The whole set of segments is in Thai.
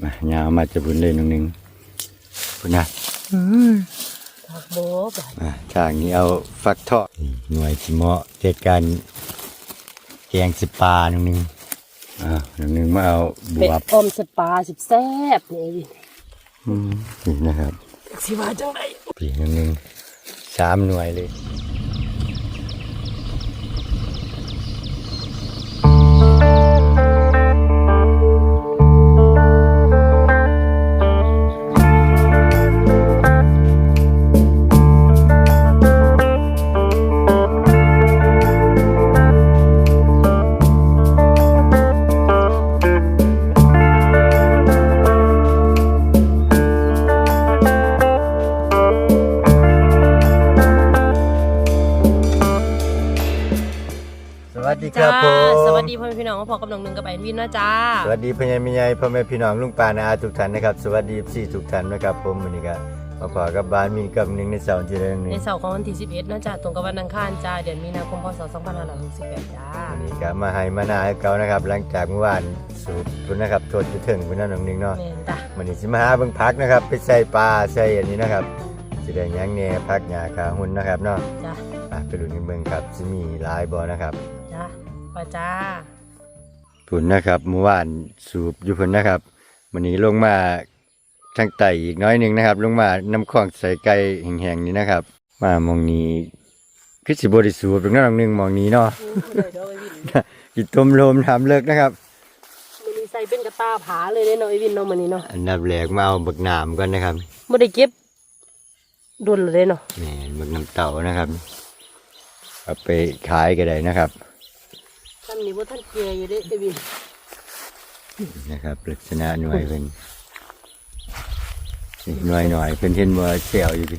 มายาวมาจะบุญเลยหนึ่งหนึ่งคุณนะผักโบกมาทางนี้เอาฟักทองนี่หน่วยสิเหมาะเจ็ดการแกงสิปลาหนึ่งหนึ่งอ่าหนึ่งหนึ่งมาเอาบเป็ดวบอมสปาสิบแซ่บนี่วินอืมนี่นะครับสิว่าจังไดปีหนึ่งหนึ่งสามหน่วยเลย ดีครับผมสวัสดีพ่อแม่พี่น้องมาพอกับน้องหนึ่งกับแอนวินนะจ้าสวัสดีพ่อใหญ่แม่ใหญ่พ่อแม่พี่น้องลุงป้านาอาทุกท่านนะครับสวัสดีพี่ทุกท่านนะครับผมวันนี้ก็มาพอกับบ้านมีกับหนึ่งในเสาร์ที่เรื่องในนี้เสาร์ของวันที่11นะจ้าตรงกับวันอังคารจ้าเดือนมีนาคมพศ2568จ้าวันนี้ก็มาให้มานาให้เขานะครับหลังจากเมื่อวานสูบพุ่นนะครับโทษจะถึงพุ่นนั่นหนึ่งเนาะ แม่นจ้าวันนี้สิมาหาเบิ่งพักนะครับ ไปใส่ปลาใส่อันนี้นะครับสิได้หยังแหน่พักหญ้าขาหุ่นนะครับเนาะจ้า อะไปดูกันเบิ่งครับสิมีหลายบ่นะครับ จ้าไปจ้าพุ่นนะครับเมื่อวานสูบอยู่พุ่นนะครับวันนี้ลงมาทางไต่อีกน้อยหนึงนะครับ ลงมาน้ำคลองใส่ไก่แห้งๆนี้นะครับ มามองนี้คือสิบ่ได้สูบตรงนั้นหนึงมองนี้เนาะเลยเด้อไอ้วินกินต้มลมทำเลิกนะครับมันมีใส่เป็นกระตาผาเลยเด้เนาะไอ้วินเนาะมันนี่เนาะอันดับแรกมาเอาบักหนามก่อนนะครับบ่ได้เก็บโดนเลยเนาะแหม่บักน้ำเต่านะครับเอาไปขายก็ได้นะครับ ทำนี่บ่ทันเกยอยู่เด้ไอ้วินนะครับลักษณะหน่วยเป็นนี่หน่วยหน่อยเป็นเช่นว่าเสียวอยู่ดิ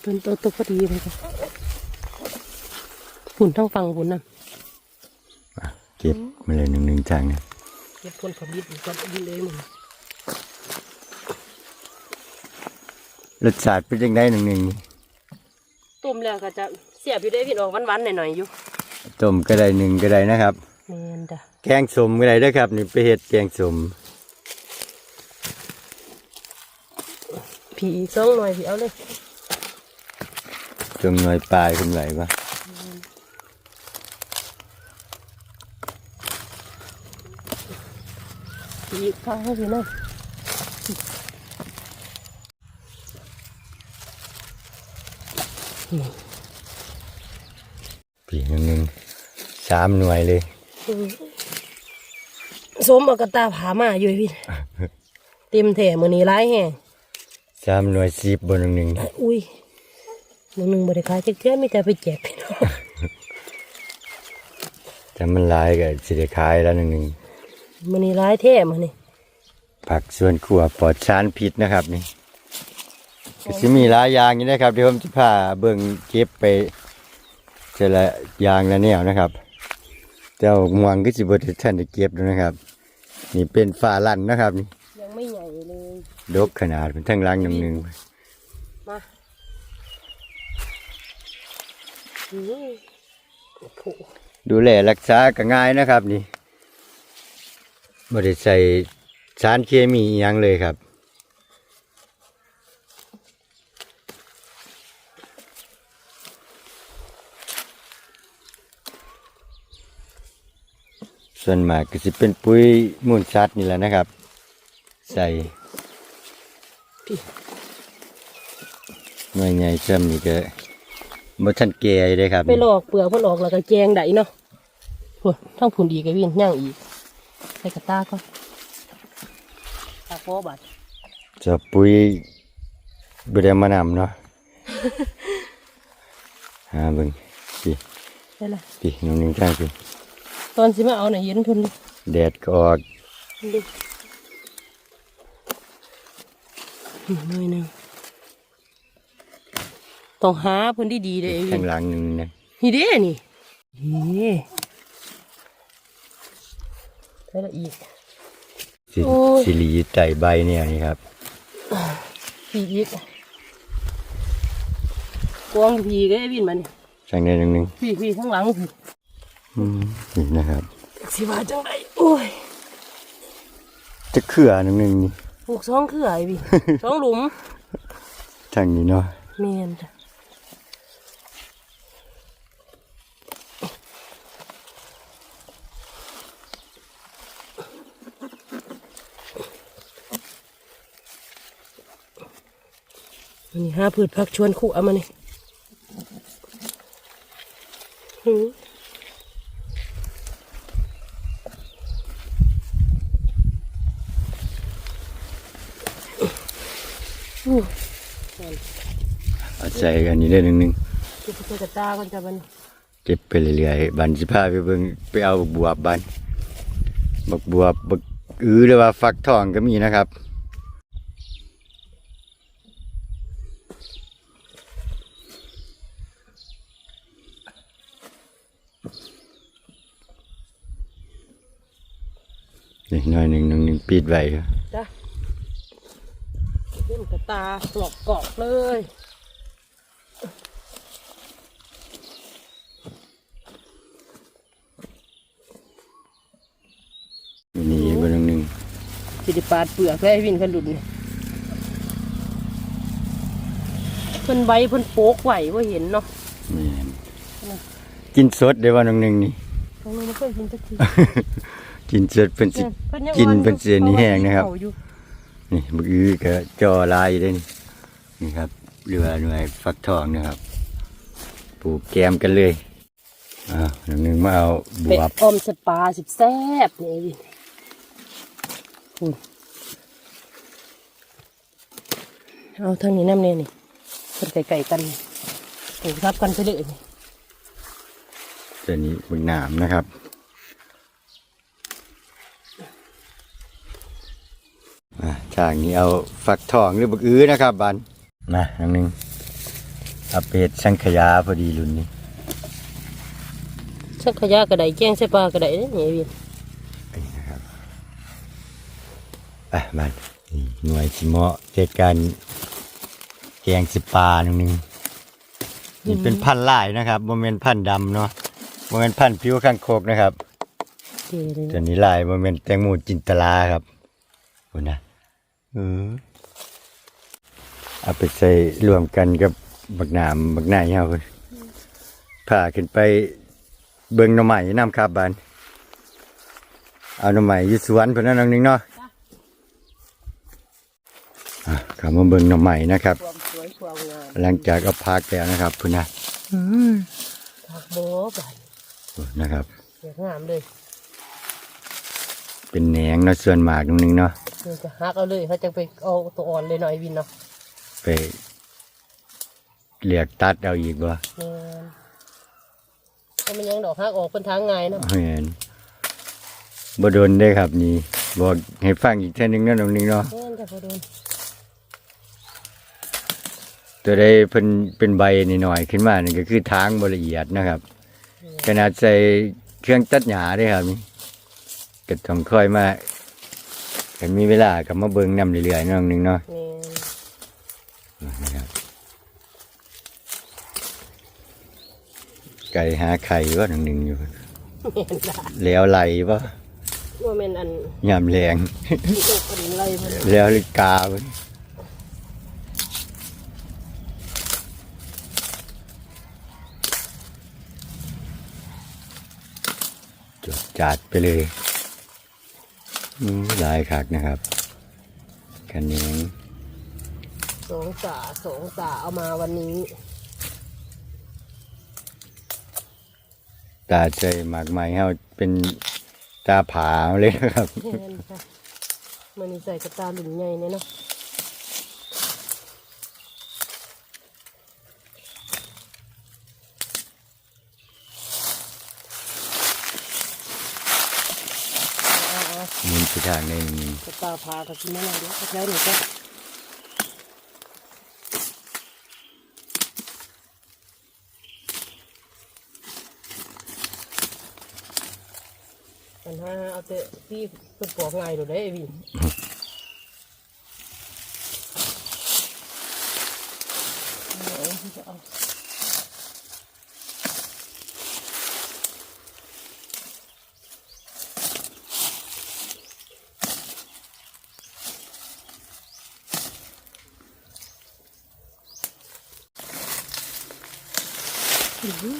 เพิ่นโตโตพอดีเลยจ้ะฝุ่นทั้งฟังฝุ่นน่ะเก็บมาเลยหนึ่งหนึ่งจังนะเก็บผลผลิตอีกก่อนไอ้วินเลยมึงรสชาติเป็นยังไงหนึ่งหนึ่งนี่ต้มแล้วก็จะเสียบอยู่ได้พี่ออกหวานๆหน่อยๆอยู่ ต้มก็ได้หนึ่งก็ได้นะครับ แม่นจ้ะแกงสมก็ได้เด้วยครับ นี่ไปเห็ดแกงสมผีอีกสองหน่อยพี่เอาเลยตรงหน่วยปลายขึ้นไหวปะผีอีกข้างให้พี่หน่อยปีหนึ่ง หนึ่งสามหน่วยเลยสมเอากระตาผามาอยู่พี่เต็มแถมือนี้ร้ายแห้งสามหน่วยสิบบนหนึ่งหนึ่งอุ้ยหนึ่งหนึ่งบริการเจ๊มีแต่ไปแจกพี่น้องถ้ามันหลายก็สิได้ขายแล้วหนึ่งหนึ่งมือนี้ร้ายแท้มือนี้ผักสวนครัวปลอดสารพิษนะครับนี่ก็สิมีหลายอย่างอยู่นะครับเดี๋ยวผมจะพาเบิ่งเก็บไปเจอละอย่างละแนวนะครับเจ้าม่วงก็สิบได้ท่านได้เก็บด้วยนะครับ นี่เป็นฟ้าลั่นนะครับนี่ยังไม่ใหญ่เลยดกขนาดเป็นทั้งหลังหนึ่งหนึ่งมาอืมโอ้โหดูแลรักษาก็ง่ายนะครับ นี่ไม่ได้ใส่สารเคมีอหยังเลยครับ ส่วนมากก็จะเป็นปุ๋ยมูลสัตว์นี่แหละนะครับ ใส่หน่วยใหญ่เชื่อมนี่ก็บ่ทันแก่เลยครับไปหลอกเปลือกมันออกแล้วก็แจงได้เนาะพุ่นทั้งผุนอีกไอ้วินย่างอีกใส่กระตาก็ตาโป๊บัดจะปุ๋ยบไดมานำเนาะหาเบิ่งพี่ได้ละพี่น้องนึงจ้างพี่ ตอนสิมาเอาไหนะเย็นเพิ่นแดดก็ออกดูอีกหน่อยหนึงต้องหาเพิ่นดีๆเด้ไอ้วิข้านงหลังหนึงนะนี่เด้นี่นี่ได้ละอีกสิโอ้ยสิหลีไตใบเนี่ยนี่ครับอีกอีกกวางผีก็ไอ้วินมานี่ข้างในหนึงหนึงผีผีข้างหลังผีอืม นี่นะครับสิว่าจังไดโอ้ยจะเขื่อหนึ่งหนึ่งนี่ปลูกสองเครือไอ้พี่ สองหลุมทางนี้เนาะแม่นจ้ะนี่ห้าพืชผักชวนคู่เอามานี่หือ อู้ เอาใจกันนี้ได้หนึ่งหนึ่งเก็บไปใส่กระตาก่อนจ้ะมันเก็บไปเรื่อยๆบันสิพาไปเบิ่งไปเอาบักบวบบันบักบวบบักอื้อหรือว่าฟักทองก็มีนะครับนี่หน่อยหนึ่งหนึ่งหนึ่งปิดไว้ครับจ้ะเล่นกระตาหลอกกอกเลย นี่อีกบ่หนึ่งหนึ่ง สิไดิปาดเปลือกให้วินขลุนนี่เพิ่นใบเพิ่นโปกไหวว่าเห็นเนาะนี่กินสดได้ว่าหนึ่งหนึ่งนี่ตรงนี้ไม่เคยกินสักที กินสดเป็นสิพิ่ยังกินอ่อเป็นเสียนี่แห้งนะครับเอาอยู่นี่มืออื้อก็จอลายได้นี่นี่ครับเรือหน่วยฟักทองนะครับ ปลูกแกมกันเลยอ่าหนึ่งหนึ่งมาเอาบเป็ดวบออมสปาสิบแซ่บนี่วินอืม เอาทางนี้น้ำเนี่ยนี่เพิ่นไก่ๆกันนี่ปลูกทับกันไปเลยนี่ตัวนี้บึกหนามนะครับอ่าทางนี้เอาฟักทองหรือบักอื้อนะครับบันมาหนึ่งหนึ่งเอาเป็ดสังขยาพอดีรุ่นนี้สักขยะกระไดแจ้งใส่ปลากระไดนี่วิน อะบันนี่หน่วยสิเหมาะเจ็ดการแกงสิปลาหนึ่งหนึ่งนี่เป็นพันธุ์ลายนะครับโมเมนพันธุ์ดำเนาะโมเมนพันธุ์ผิวข้างโคกนะครับเจ๋เลยตัวนี้ลายโมเมนแตงโมจินตลาครับคุณนะเออเอาไปใส่รวมกันกับบักหนามบักหน้าเฮาพุ่นพาขึ้นไปเบิ่งหน่อไม้น้ำคาบานเอาหน่อไม้อยู่สวนเพิ่นนั่นนึงเนาะ อะเข้ามาเบิ่งหน่อไม้นะครับความสวยความงามหลังจากเอาพักแล้วนะครับพุ่นนะผักโบใบนะครับสวยงามเลยเป็นแหนงเนาะส่วนมากตรงนึงเนาะเดี๋ยวจะหักเอาเลยเขาจะไปเอาตัวอ่อนเลยหน่อยวินเนาะไปเรียกตัดเอาอีกบ่แม่นถ้ามันยังดอกหักออกเป็นทางไงายเนาะเห็นบ่โดนได้ครับนี่บอกให้ฟังอีกเท่านึงเนาะตรงนึงเนาะแม่นจะพอโดน ตัวได้เพิ่นเป็นใบนิดหน่อยๆขึ้นมานี่ก็คือทางบ่ละเอียดนะครับ ขนาดใส่เครื่องตัดหญ้าได้ครับนี่ก็ต้องค่อยมาถ้ามีเวลาก็มาเบิ่งนำเรื่อยๆเนาะตรงนึงเนาะแม่นนะครับไก่หาไข่ว่าตรงนึงอยู่แม่นละแล้วไหลบ่ว่าแม่นอันยามแรงที่อกกระดิ่งไรเพิ่นแล้วลิกาเพิ่น จดจัดไปเลยอืมหลายคักนะครับคันนี้สองสาสองสาเอามาวันนี้ ตาใจหมากไม้เฮาเป็นตาผาเลยนะครับแม่นค่ะมันนี่ใส่กระตาหลุมใหญ่เนี่ยเนาะเอาเอา มุนไป ทางในนี้กระตาพากับกินไม่ได้เดี๋ยวกระแล้วหนูก็ปัญหาเอาแต่ที่เป็นปอกง่ายหนูได้ไอ้วินเอาที่จะเอา อื้อหือ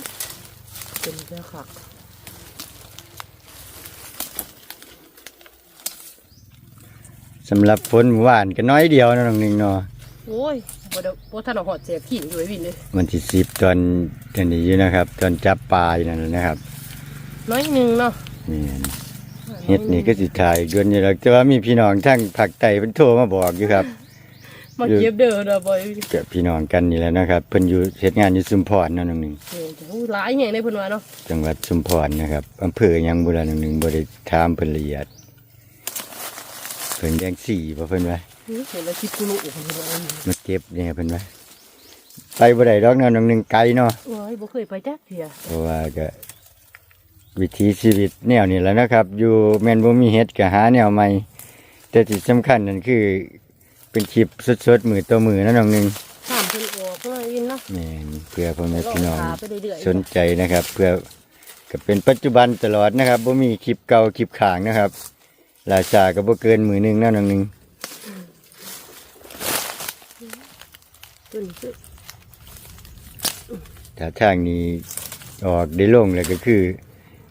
เป็นเจ้าขักสำหรับฝนหวานก็น้อยเดียวนะน้องหนึงเนาะโอ้ยบ่ได้บ่ทันเอาหอดเสียบขิงอยู่ไอ้วินเลยวันที่สิบตอนตอนนี้อยู่นะครับตอนจับปลาอยู่นั่นน่ะนะครับน้อยหนึ่งเนาะนี่เฮ็ดนี่ก็สิถ่ายเดือนอยู่แล้วแต่ว่ามีพี่น้องทั้งภาคใต้เพิ่นโทรมาบอกอยู่ครับ มาเก็บเด้อเด้อบ่อยกับพี่น้องกันนี่แหละนะครับเพิ่นอยู่เฮ็ดงานอยู่ชุมพรเนาะน้องหนึงเออจะหลายอย่างในเพิ่นว่าเนาะจังหวัดชุมพรนะครับอำเภอหยังบุรีน้องหนึงบ่ได้ถามเพิ่นละเอียดเพิ่นยังสี่บ่เพิ่นว่าอื้อเห็นแล้วคิดกุลุเพิ่นว่ามาเก็บเนี่ยเพิ่นว่าไปบ่ได้ดอกเนาะน้องหนึงไกลเนาะโอ้ยบ่เคยไปจักเที่ยเพราะว่าก็วิถีชีวิตแนวนี้แหล้วนะครับ อยู่แม่นบ่มีเฮ็ดก็หาแนวใหม่แต่ที่สำคัญนั่นคือ เป็นคลิปสดๆมือต่อมือนะน้องหนึงข้ามเพิ่นออกเพิ่นว่าวินเนาะแม่นเพื่อพ่อแม่พี่น้องขาไปเรื่อยๆสนใจนะครับ เพื่อก็เป็นปัจจุบันตลอดนะครับบ่มีคลิปเก่าคลิปขางนะครับราชาก็บ่เกินมือหนึงนะน้องหนึงตัวนี้คือถ้าทางนี้ออกได้ลงแล้วก็คือ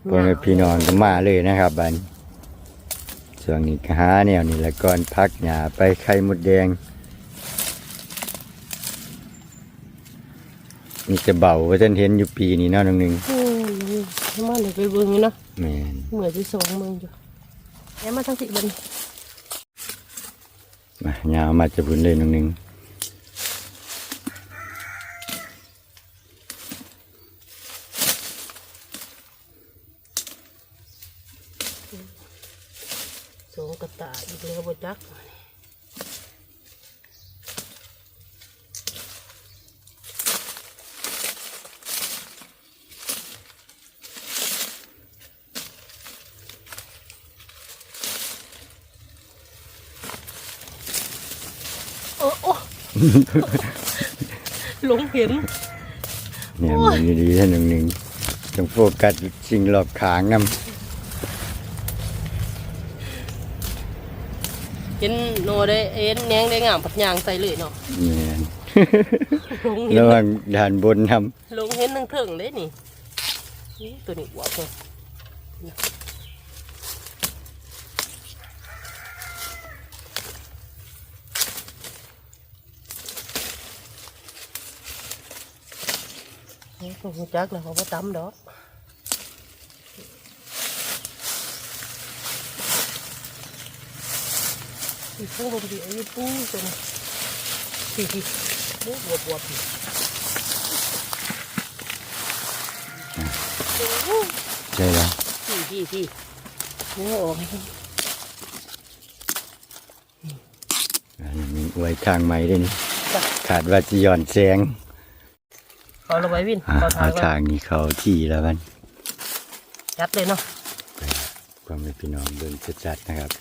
พ่อแม่พี่น้องก็มาเลยนะครับบัดน ช่วงนี้ก็หาแนวนี้แล้วก่อนพักหญ้าไปไข่มดแดงนี่จะเบาว่าท่านเห็นอยู่ปีนี้เนาะน้องหนึงโอ้ยให้มาเลยไปเบิ่งนี่เนาะแม่นเหมือนสิสองเมืองอยู่แหมมาทางสิเบิ่งมาหญ้ามาจะบุญเลยน้องหนึง สองกระตายอีกแล้วบ่ จักโอ้โอ้หลงเห็นเนี่ยมันดีๆท่านน้องหนึงต้องโฟกัสสิ่งรอบข้างนํ เห็นโนได้เอ็นแหนงได้งามผัดยางใส่เลยเนาะแม่นหลงเห็นระวังด่านบนทำลงเห็นทั้งเถิงเลยนี่นี่ตัวนี้อวบเลยนี่ก็หูจักแล้วเขาก็ตำดอก อีกพวกบางทีไอ้ปูตัวนี้พี่พี่บวบบวบบวบพี่ใช่แล้วพี่พี่พี่โอ้ออกให้อันนี้ไว้ทางใหม่ด้วยนี่จ้ะขาดว่าจะหย่อนแสงเอาละไว้วินอ่าเอาทาเอางก่อนทางนี้เขาที่แล้วกันยัดเลยเนาะความเป็นพี่น้องเบิ่งชัดๆนะครับ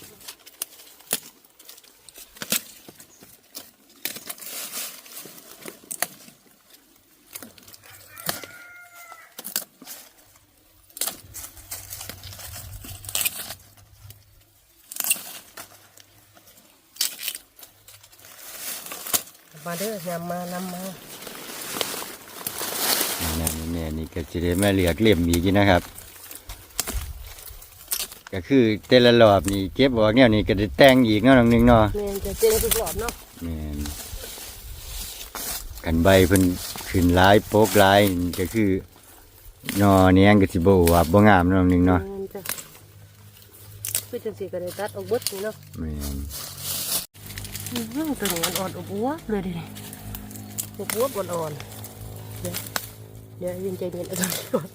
มาเด้อยำมานำมานี่นะนี่แม่นี่ก็จะได้มาเหลือกเล่มอีกนะครับ ก็คือแต่ละรอบนี่เก็บบอกเนี่ยนี่ก็ได้แต่งอีกเนาะน้องหนึงเนาะแม่นจะเจ๊งทุกรอบเนาะแม่นกันใบเพิ่นขึ้นหลายโปกหลายนี่ก็คือนอเนียงก็สิบ่อวบบ่งามเนาะน้องหนึงเนาะแม่นจ้ะคือจังสีก็ได้ตัดเออกเบิดนี่เนาะแม่น อื้อหือตัวนี้มันอ่อนอบอวบเลยดิ อบอวบอ่อนๆเดี๋ยวเดี๋ยวยินใจเย็นเอาตัวนี้ก่อน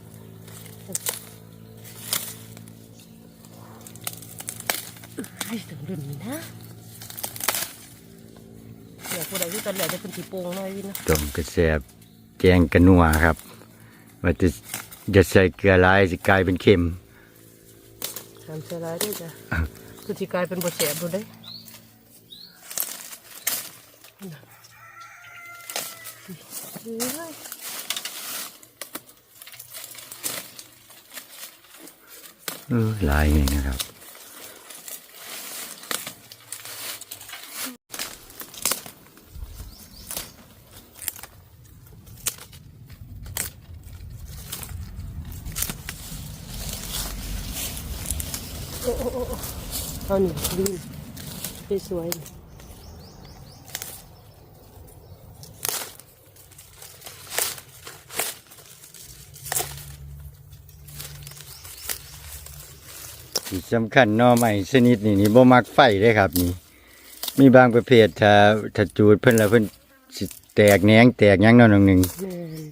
ไอ้ถึงรุ่นนี้นะเดี๋ยวผู้ใดที่ตอนแรกจะเป็นสีโป่งหน่อยวินเนาะต้มกระแสบแกงกระนัวครับว่าจะจะใส่เกลือหลายสิกลายเป็นเค็มทำเสียร้ายด้วยจ้ะคือที่กลายเป็นบทเสียบุได้ dưới ừ, lại này nè các, Oh, oh, oh. Oh, no. This way. สวยๆนี่ที่สำคัญหน่อใหม่ชนิดนี้นี่บ่มักไฟเด้ครับนี่ มีบางประเภทถ้าถ้าจูดเพิ่นแล้วเพิ่นสิแตกแหนงแตกหยังเนอนหนึ่งแม่น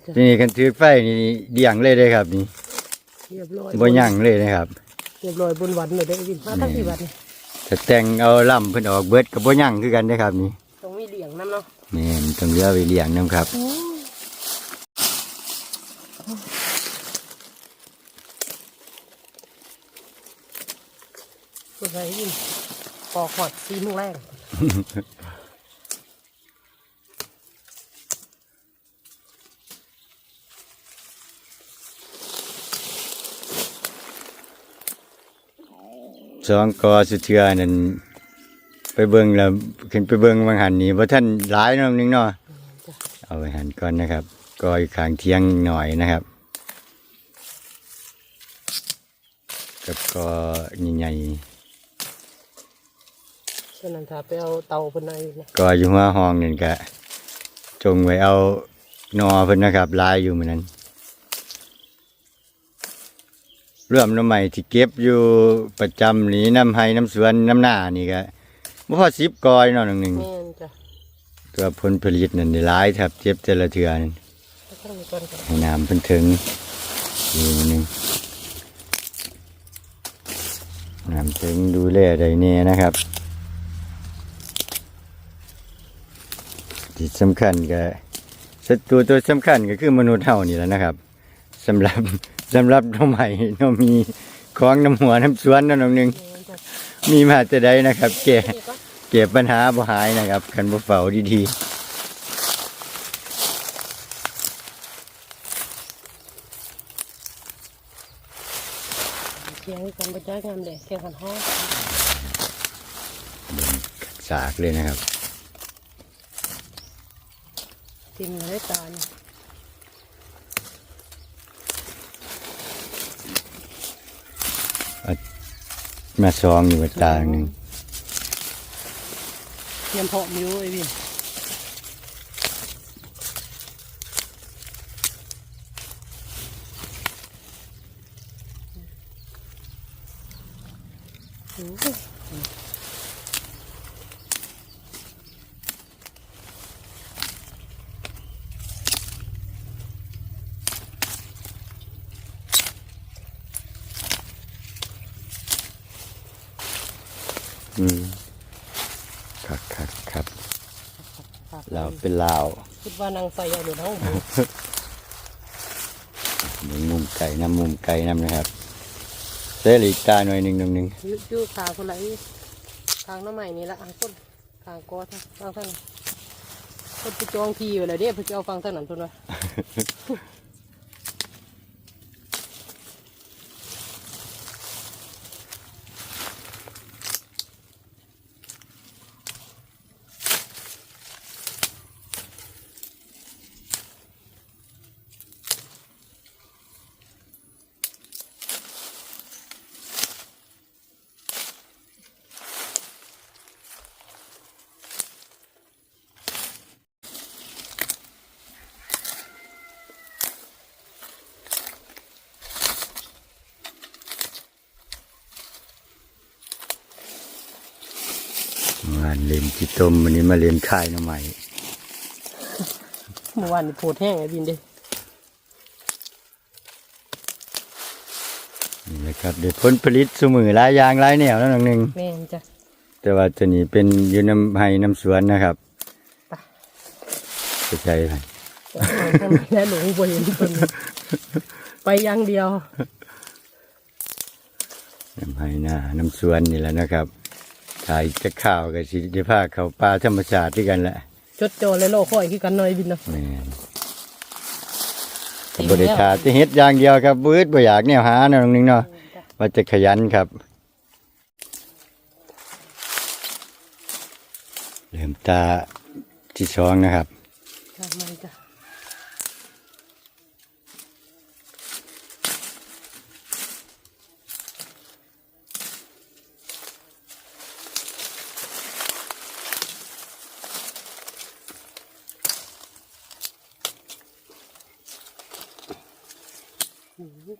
จ้ะทีนี้กันถือไฟนี่เดี่ยงเลยเด้ครับนี่เรียบร้อยบ่ยั่งเลยนะครับ เรียบร้อยบนวันเลยได้อวินมาทั้งที่วันนี่ถ้าแต่งเอาล่ำเพิ่นออกเบิดก็บ่ยั่งคือกันเด้ครับนี่ต้องมีเหลียงน้ำเนาะแม่นต้องเหลือไว้เลี้ยงนํครับ สวยวินปอกหอดซีมุ่งแรงสองกอสุเทือนั่นไปเบิ่งแล้วขึ้นไปเบิ่งบางหันนี่บ่ทันหลายเนาะนึงเนาะจ้ะเอาไปหันก่อนนะครับกออยู่ข้างเที่ยงหน่อยนะครับกับกอใหญ่ฉะนั้นถ้าไปเอาเตาเป็นไงนะๆกออยู่หัวห้องนี่ก็จงไว้เอานอเพิ่นนะครับหลายอยู่เหมือนนั้นเรื่องน้ำใหม่ที่เก็บอยู่ประจำนี่น้ำไห้น้ำสวนน้ำหน้านี่ก็บ่พอสิบกอยเนาะหนึ่งหนึ่งแม่นจ้ะตัวผลผลิตนั่นได้หลายแทบเจ็บแต่ละเทือนั่นแล้วก็มีก่อนกันให้น้ำเพิ่นถึงอีกหนึ่งน้ำถึงดูแลได้แน่นะครับ ที่สำคัญก็ศัตรูตัวสำคัญก็คือมนุษย์เฮานี่แหละนะครับสำหรับสำหรับน้องใหม่น้องมีของน้ำหัวน้ำสวนเนาะน้องหนึ่งแม่นจ้ะมีมาแต่ใดนะครับแก่นี่ก็เก็บปัญหาบ่หายนะครับคันบ่เฝ้าดีเคียงกันไปจ้างามเลยเคียงขันห้องๆสากเลยนะครับ กินเลยตาลมาซองอยู่กับตาหนึ่งเตรียมเพาะมิวไอ้วินโอ้ย อืมครับครับครับ ฝาก เราเป็นลาวคิดว่านางใส่เอาหรือเท่าหนึ่งมุมไก่น้ำมุมไก่น้ำนะครับเสลีกตาหน่อยหนึ่งหนึ่งหนึ่งอยู่อยู่ขาคนไหนทางหน้ำใหม่นี่ละอะต้นทางกอทางทางทางคนไปจองทีไว้เลยเด้เพื่อจะเอาฟังทางนั้นต้นว่า จิต้มวันนี้มาเล่นค่ายหน้ำใหม่เมื่อวานนี่โผดแห้งไอ้บินเด้นี่แหละครับเดี๋ยวผลผลิตสมือหลายอย่างหลายแนวแล้วหนึ่งหนึ่งแม่นจ้ะ แต่ว่าตัวนี้เป็นอยู่น้ำไห้น้ำสวนนะครับไปไปใช่ไหมทางนี้แล้วหลวงบ่เห็นเพิ่นไปอย่างเดียวน้ำไห้หน้าน้ำสวนนี่แหละนะครับ ถ่ายจะข้าวกับสิจะพาเขาป่าธรรมชาติด้วยกันแหละจดโจอเลยโลค่อยคือกันหน่อยบินเนาะแม่นกับบริษัทที่เฮ็ดอย่างเดียวครับบืดบ่อยากแนวหาเนาะน้องหนึงเนาะว่าจะขยันครับ เริ่มตาที่สองนะครับ 嗯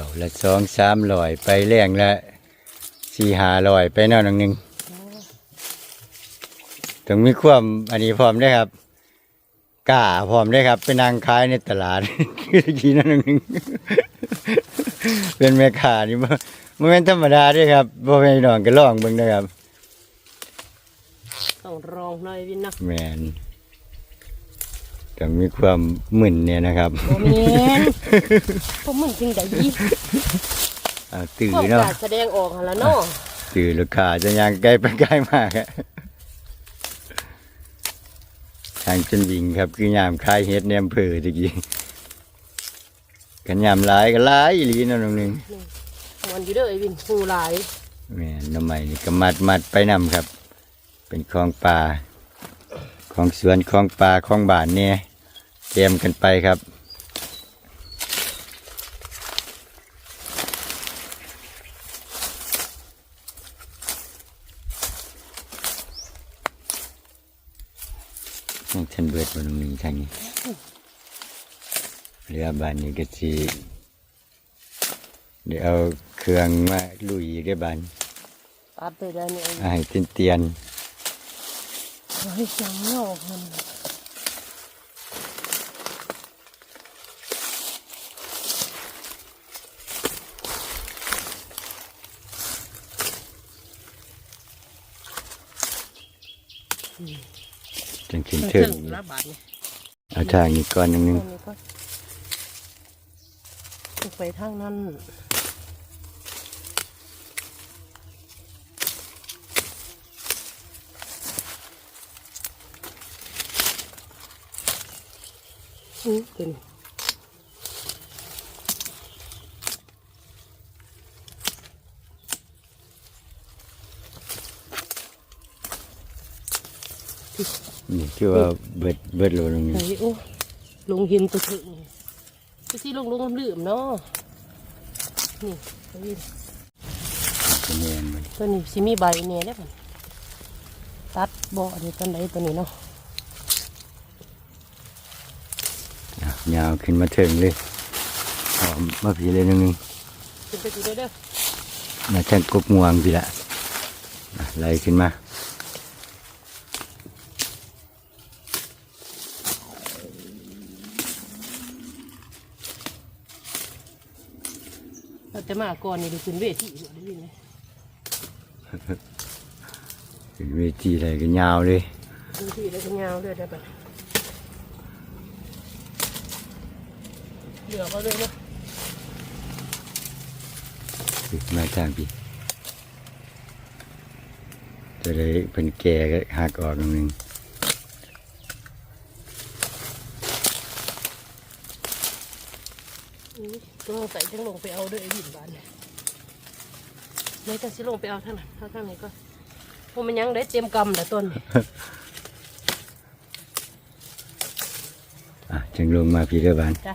าละสองสามลอยไปแรงละสี่หาลอยไปแนวหนังหนึ่งต้องมีความอันนี้พร้อมได้อครับกล้าพร้อมได้อครับไปนางขายในตลาดคือตะกี้นั่นหนึ่งเป็นแม่ค้านี่มันมันเป็นธรรมดาเด้วยครับพ่อแม่พี่น้องก็ลองเบิ่งนะครับต้องรองหน่อยวินเนาะแมน ต้องมีความมึนเนี่ยนะครับโมเมนพวกมึงจริงใจยี่อ่าตื่นพวกเนาะการแสดงออกหั่นละเนาะตื่นลูกค้าจะยังใกล้ไปใกล้มากอะทางจนวิ่งครับ คือยามคลายเฮ็ดในอำเภอตะกี้กันยามหลายก็หลายอีหลีเนั่นนึงมันอยู่เด้อไอ้วินหูหลาย แม่นน้ำใหม่นี่ก็มัดมัดไปนำครับ เป็นคลองป่า ของสวนคลองป่าคลองบ้านเนี่ยเตรียมกันไปครับนี่ฉันเบิดบนนี้ทางนี้เรือบานนี้ก็สีเดี๋ยวเอาเครื่องมาลุยได้บานตัดไปได้เนี่ยเอาให้เตียนเตียน ให้จังนอกมันๆจังขึ้นเทิเทิงงละบาทเนี่ยเอาทางนี้ก่อนหนึงหนึงตรงนี้ก็ไปทางนั้น อือเป็นนี่คือว่าเบิดเบิดโลนึงไหนโอ้ลงหินตัวถึงไปที่ลงลงลืมเนาะนี่ไปวินคะแนนมันตัวนี้สิมีใบเนี่ยได้ป่ะตัดบ่อนี่ตัวไหนตัวนี้เนาะ อะ ยาวขึ้นมาถึงเลยหอมมาผีเลยหนึงหนึงขึ้นไปดูได้เด้อมาแทงกบงวงพี่ละอะไล่ขึ้นมาเราจะมาก่อนนี่ดูขึ้นเวทีอยู่ได้ยินไหมขึ้นเวทีอะไรก็ยาวเลยเวทีแล้วก็ยาวเลยได้ป่ะ เหลือก็เลยเนาะขึ้นมาทางพี่จะได้เป็นแก่ก็หักออกหนึงหนึงอุ้ยต้องใส่จังลงไปเอาด้วยไอ้บินบานเนี่ยไม่ต้องสิลงไปเอาทางนั้นเอาทางนี้ก็พวกมันยังได้เต็มกำแต่ต้นนี่อะจึงลงมาพี่เด้อบานจ้ะ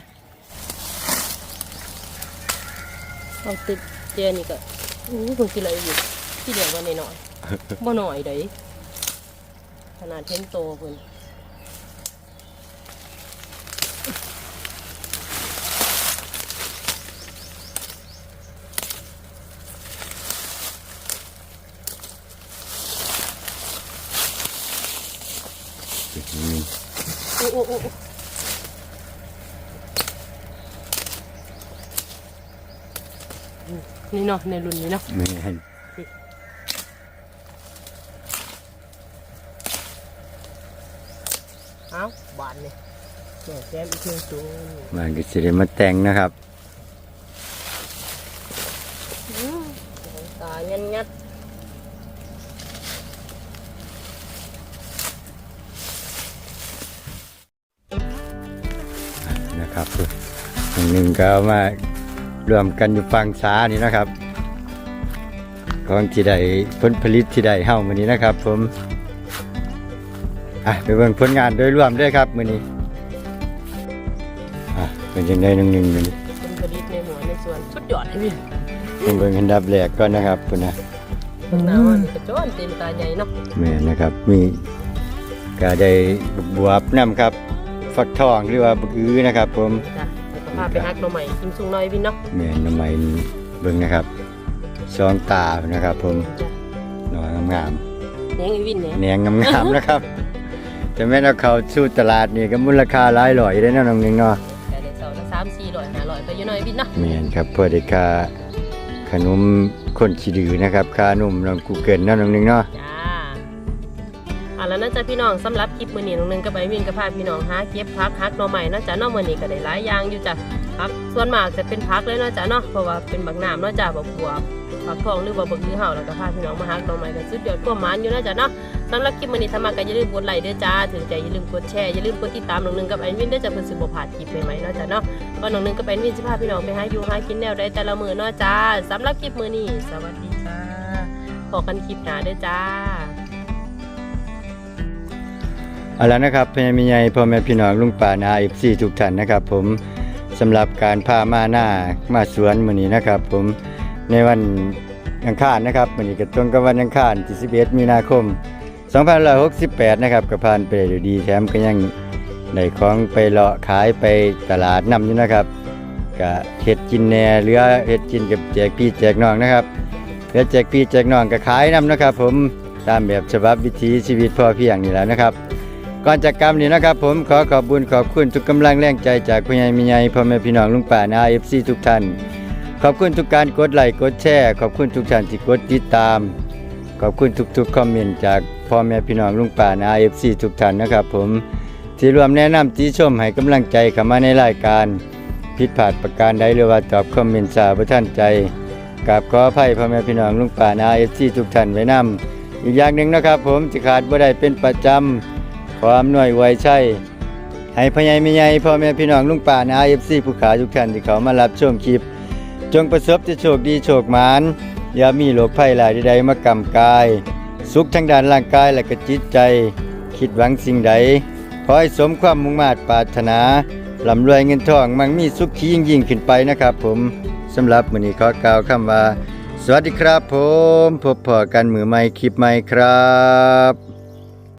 เอาติดเจนี่ก็อู้เพิ่งกินอะไรอยู่ที่เดียววันนี้หน่อยบ่หน่อยเด้ขนาดเทนโตเพิ่นโอ้โอ้โอ้โอ้ นี่เนาะในรุ่นนี้เนาะไม่ให้เอ้าบานเนี่ยแม่แก้มอีกเพียงตัวบ้านก็จะได้มาแต่งนะครับตายันยัดนะครับตรงหนึ่งก็เอามา รวมกันอยู่ฝั่งซ้ายนี่นะครับ ของที่ได้ผลผลิตที่ได้เฮามื้อนี้นะครับ ผมอะไปเบิ่งผลงานโดยรวมด้วยครับมื้อนี้อะเป็นจังได๋นึงๆมื้อนี้เป็นผลิตในหัวในสวนสุดยอดเลยพี่ต้องเบิ่งอันดับแรกก่อนนะครับพุ่นนะเบิ่งหน้ามันกระโจนเต็มตาใหญ่เนาะแม่นะครับ มีก็ได้บักบวบนํครับ ฟักทองหรือว่าบักอื้อนะครับ ผมจ้ะแล้วก็ พาไปฮักหน่อใหม่กินสูงหน่อยพี่เนาะแม่นำไม้เบิ่งนะครับสองตานะครับผมจ้ะหน่อยงามเลี้ยงไอ้วินเนี่ยๆแหนงงามๆนะครับแต่แม่นเอาเข้าสู่ตลาดนี่ก็มูลค่าหลายร้อยได้เนาะน้องหนึงเนาะแต่ได้เสาละสามสี่ร้อยห้าร้อยไปอยู่หน่อยพี่เนาะแม่นครับเพื่อได้ค่าขนมคนขี้ดื้อนะครับค่านมน้องกูเกิลเนาะน้องหนึงเนาะจ้าอะแล้วน่า จะพี่น้องสำหรับคลิปมื้อนี้น้องหนึงกับไอ้วินกับพาพี่น้องหาเก็บพักฮักหน่อใหม่นาะจ้ะนาะมื้อนี้ก็ได้หลายอย่างอยู่จ้ะพักส่วนมากจะเป็นพักเลยนาะจ้ะเนาะเพราะว่าเป็นบักน้ำนาะจ้ะบักบัวผักทองหรือว่าบักอื้อเห่าแล้วก็พาพี่น้องมาฮักหน่อใหม่กันสุดยอดกว่ามานอยู่นาะจ้ะเนาะสำหรับคลิปมื้อนี้ถ้ามาก็อย่าลืมกดไลค์เด้อจ้าถึงใจอย่าลืมกดแชร์อย่าลืมกดติดตามน้องหนึงกับไอ้วินเด้อจ้ะเพิ่นสิบ่พลาดคลิปใหม่ๆนาะจ้ะเนาะก็น้องหนึงก็เป็นวินสิพาพี่น้องไปหาอยู่หากินแนวใดแต่ละมือเนาะจ้าสำหรับคลิปมือนี้สวัสดีจ้าพอกันคลิปหนาเด้อจ้า เอาละนะครับพ่อแม่พี่ใหญ่พ่อแม่พี่น้องลุงป่านา FC ทุกท่านนะครับ ผมสำหรับการพามาหน้ามาสวนมื้อนี้นะครับ ผมในวันอังคารนะครับมื้อนี้ก็ตรงกับวันอังคารที่11มีนาคม2568นะครับก็ผ่านไปได้ดีแถมก็ยังได้ของไปเลาะขายไปตลาดนํอยู่นะครับก็เฮ็ดกินแหน่เหลือเฮ็ดกินกับแจกพี่แจกน้องนะครับเหลือแจกพี่แจกน้องก็ขายนํนะครับ ผมตามแบบฉบับวิถีชีวิตพ่อเพียงนี่แหล้วนะครับ ก่อนจากกรรมนี้นะครับ ผมขอขอบบุญขอบคุณทุกกำลังแรงใจจากพ่อใหญ่มีใหญ่พ่อแม่พี่น้องลุงป่านาเอฟซีทุกท่าน ขอบคุณทุกการกดไลค์กดแชร์ขอบคุณทุกท่านที่กดติดตาม ขอบคุณทุกๆคอมเมนต์จากพ่อแม่พี่น้องลุงป่านาเอฟซีทุกท่านนะครับ ผมที่รวมแนะนำจีชมให้กำลังใจเข้ามาในรายการผิดพลาดประการใดหรือว่าตอบคอมเมนต์สาบ่ท่านใจกราบขออภัยพ่อแม่พี่น้องลุงป่านาเอฟซีทุกท่านไว้นํอีกอย่างหนึ่งนะครับ ผมจะขาดบ่ได้เป็นประจำ ความหน่วยไวใช่ให้พ่อใหญ่แม่ใหญ่พ่อแม่พี่น้องลุงป่านาเอฟซีผู้ขาทุกท่านที่เขามารับชมคลิป จงประสบจะโชคดีโชคหมานอย่ามีโรคภัยหลายใดๆมากำกาย สุขทางด้านร่างกายและก็จิตใจ คิดหวังสิ่งใดขอให้สมความมุ่งมา่ปรารถนาร่ำรวยเงินทองมั่งมีสุขที่ยิ่งยิ่งขึ้นไปนะครับผมสำหรับมื้อนี้ขอกล่าวคำว่า สวัสดีครับผม พบพอกันมือใหม่คลิปใหม่ครับ